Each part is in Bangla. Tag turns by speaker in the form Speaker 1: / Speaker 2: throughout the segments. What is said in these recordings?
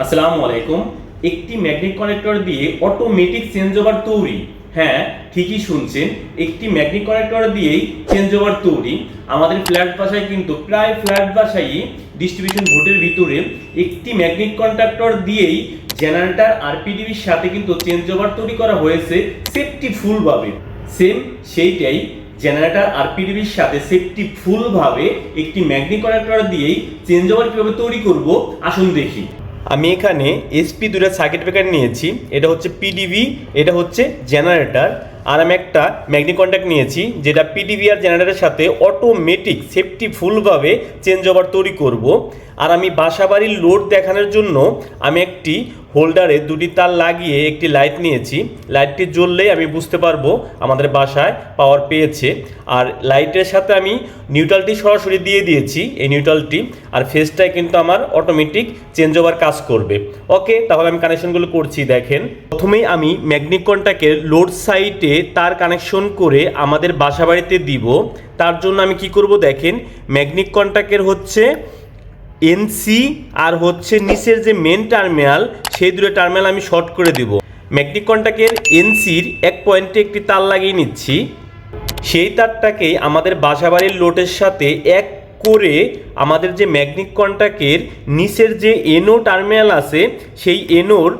Speaker 1: আসসালামু আলাইকুম। একটি ম্যাগনেট কানেক্টর দিয়ে অটোমেটিক চেঞ্জ ওভার তৈরি। হ্যাঁ ঠিকই শুনছেন। একটি ম্যাগনেট কানেক্টর দিয়েই চেঞ্জ ওভার তৈরি। আমাদের ফ্ল্যাট বাসায় কিন্তু প্রায় ফ্ল্যাট বাসায় ডিস্ট্রিবিউশন ভোটের ভিতরে একটি ম্যাগনেট কন্ট্রাক্টর দিয়েই জেনারেটর আরপিডিবির সাথে কিন্তু চেঞ্জ ওভার তৈরি করা হয়েছে সেফটি ফুলভাবে সেম সেইটাই জেনারেটর আরপিডিবির সাথে সেফটি ফুলভাবে একটি ম্যাগনেট কানেক্টর দিয়েই চেঞ্জ ওভার কীভাবে তৈরি করব, আসুন দেখি। আমি এখানে এসপি দুটা সার্কিট ব্রেকার নিয়েছি। এটা হচ্ছে পিডিভি এটা হচ্ছে জেনারেটার আর আমি একটা ম্যাগনেট কন্ট্যাক্ট নিয়েছি, যেটা পিডিভি আর জেনারেটারের সাথে অটোমেটিক সেফটি ফুলভাবে চেঞ্জ ওভার তৈরি করব। আর আমি বাসাবাড়ির লোড দেখানোর জন্য আমি একটি হোল্ডারে দুটি তার লাগিয়ে একটি লাইট নিয়েছি। লাইটটি জ্বললেই আমি বুঝতে পারব আমাদের বাসায় পাওয়ার পেয়েছে। আর লাইটের সাথে আমি নিউট্রালটি সরাসরি দিয়ে দিয়েছি এই নিউট্রালটি। আর ফেসটায় কিন্তু আমার অটোমেটিক চেঞ্জ ওভার কাজ করবে। ওকে, তাহলে আমি কানেকশনগুলো করছি, দেখেন। প্রথমেই আমি ম্যাগনেট কন্ট্যাক্টের লোড সাইটে তার কানেকশন করে আমাদের বাসা বাড়িতে দিব। তার জন্য আমি কি করব, দেখেন ম্যাগনিক কন্ট্যাক্টের হচ্ছে এনসি আর হচ্ছে নিচের যে মেন টার্মিনাল সেই দুটো টার্মিনাল আমি শর্ট করে দেব। ম্যাগনেটিক কন্ট্যাক্টের এনসির এক পয়েন্টে একটি তার লাগিয়ে নিচ্ছি। সেই তারটাকে আমাদের বাসাবাড়ির লোটের সাথে এক করে আমাদের যে ম্যাগনেটিক কন্ট্যাক্টের নিচের যে এনো টার্মিনাল আছে, সেই এনোর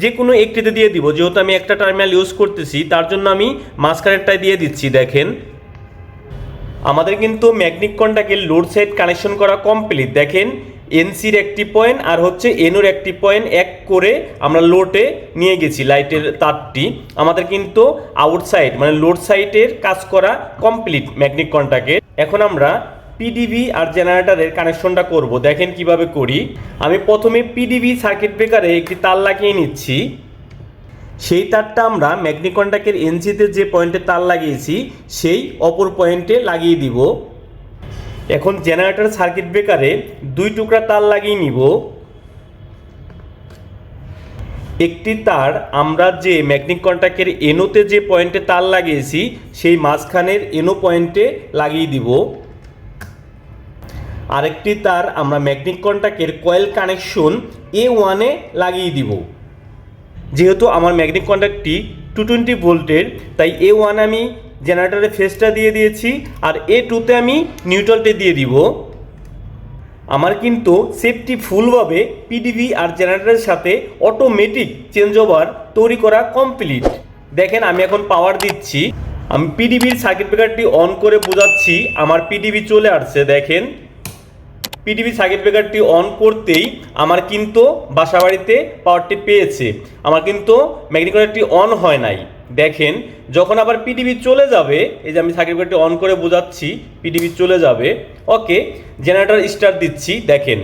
Speaker 1: যে কোনো একটিতে দিয়ে দিব। যেহেতু আমি একটা টার্মিনাল ইউজ করতেছি, তার জন্য আমি মাঝখানেরটায় দিয়ে দিচ্ছি, দেখেন। আমাদের কিন্তু ম্যাগনেটিক কন্ট্যাক্টের লোড সাইড কানেকশন করা কমপ্লিট দেখেন এনসির একটি পয়েন্ট আর হচ্ছে এনোর একটি পয়েন্ট এক করে আমরা লোডে নিয়ে গেছি লাইটের তারটি। আমাদের কিন্তু আউটসাইড মানে লোড সাইডের কাজ করা কমপ্লিট ম্যাগনেটিক কন্ট্যাক্টের এখন আমরা পিডিবি আর জেনারেটারের কানেকশনটা করব। দেখেন কীভাবে করি। আমি প্রথমে পিডিবি সার্কিট ব্রেকারে একটি তার লাগিয়ে নিচ্ছি। সেই তারটা আমরা ম্যাগনিকন্টাকের এনসিতে যে পয়েন্টে তার লাগিয়েছি, সেই অপর পয়েন্টে লাগিয়ে দিব। এখন জেনারেটর সার্কিট ব্রেকারে দুই টুকরা তার লাগিয়ে নিব। একটি তার আমরা যে ম্যাগনিক কন্ট্যাক্টের এনোতে যে পয়েন্টে তার লাগিয়েছি, সেই মাঝখানের এনো পয়েন্টে লাগিয়ে দিব। আরেকটি তার আমরা ম্যাগনিক কন্ট্যাক্টের কয়েল কানেকশন এ ওয়ানে লাগিয়ে দিব। যেহেতু আমার ম্যাগনেটিক কন্ট্যাক্টটি টু টোয়েন্টি ভোল্টের, তাই এ ওয়ান আমি জেনারেটরের ফেসটা দিয়ে দিয়েছি আর এ টুতে আমি নিউট্রালটা দিয়ে দিব। আমার কিন্তু সেফটি ফুলভাবে পিডিভি আর জেনারেটরের সাথে অটোমেটিক চেঞ্জ ওভার তৈরি করা কমপ্লিট দেখেন আমি এখন পাওয়ার দিচ্ছি। আমি পিডিবির সার্কিট ব্রেকারটি অন করে বোঝাচ্ছি, আমার পিডিবি চলে আসছে, দেখেন। পিডিবি সার্কিট ব্রেকারটি অন করতেই আমার কিন্তু বাসাবাড়িতে পাওয়ারটি পেয়েছে। আমার কিন্তু ম্যাগনেটিক অন হয় নাই। দেখেন, যখন আবার পিডিবি চলে যাবে, এই যে আমি সার্কিট ব্রেকারটি অন করে বোঝাচ্ছি পিডিবি চলে যাবে ওকে জেনারেটর স্টার্ট দিচ্ছি, দেখেন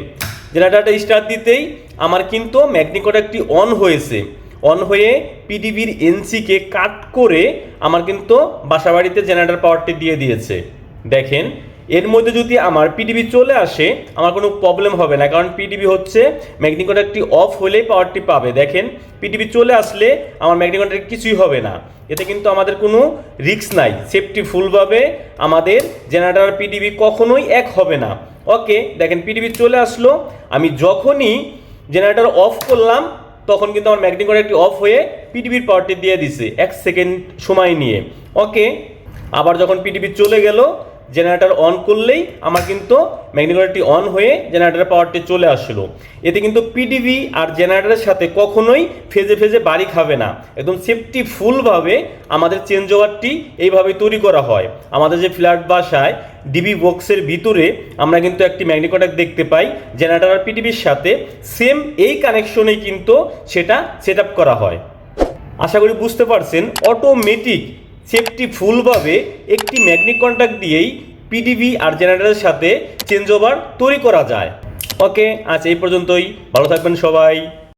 Speaker 1: জেনারেটরটা স্টার্ট দিতেই আমার কিন্তু ম্যাগনেটিক একটি অন হয়েছে। অন হয়ে পিডিবির এনসিকে কাট করে আমার কিন্তু বাসাবাড়িতে জেনারেটর পাওয়ারটি দিয়ে দিয়েছে। দেখেন এর মধ্যে যদি আমার পিডিবি চলে আসে, আমার কোনো প্রবলেম হবে না। কারণ পিডিবি হচ্ছে ম্যাগনেটিক কন্ট্যাক্টটি অফ হলেই পাওয়ারটি পাবে। দেখেন পিডিবি চলে আসলে আমার ম্যাগনেটিক কন্ট্যাক্ট কিছুই হবে না। এতে কিন্তু আমাদের কোনো রিস্ক নাই। সেফটি ফুলভাবে আমাদের জেনারেটর পিডিবি কখনোই এক হবে না। ওকে দেখেন পিডিবি চলে আসলো। আমি যখনই জেনারেটর অফ করলাম, তখন কিন্তু আমার ম্যাগনেটিক কন্ট্যাক্টটি অফ হয়ে পিডিবির পাওয়ারটি দিয়ে দিছে। এক সেকেন্ড সময় নিয়ে। ওকে আবার যখন পিডিবি চলে গেল জেনারেটর অন করলেই আমার কিন্তু ম্যাগনেটিকটি অন হয়ে জেনারেটরের পাওয়ারটি চলে আসলো। এতে কিন্তু পিডিভি আর জেনারেটারের সাথে কখনোই ফেজে ফেজে বাড়ি খাবে না। একদম সেফটি ফুলভাবে আমাদের চেঞ্জ ওভারটি এইভাবে তৈরি করা হয়। আমাদের যে ফ্ল্যাট বাসায় ডিবি বক্সের ভিতরে আমরা কিন্তু একটি ম্যাগনেটিক দেখতে পাই। জেনারেটার আর পিডিবির সাথে সেম এই কানেকশনেই কিন্তু সেটা সেট করা হয়। আশা করি বুঝতে পারছেন। অটোমেটিক সেফটি ফুলভাবে একটি ম্যাগনিক কন্ট্যাক্ট দিয়েই পিডিবি আর জেনারেটারের সাথে চেঞ্জ ওভার তৈরি করা যায়। ওকে আজ এই পর্যন্তই। ভালো থাকবেন সবাই।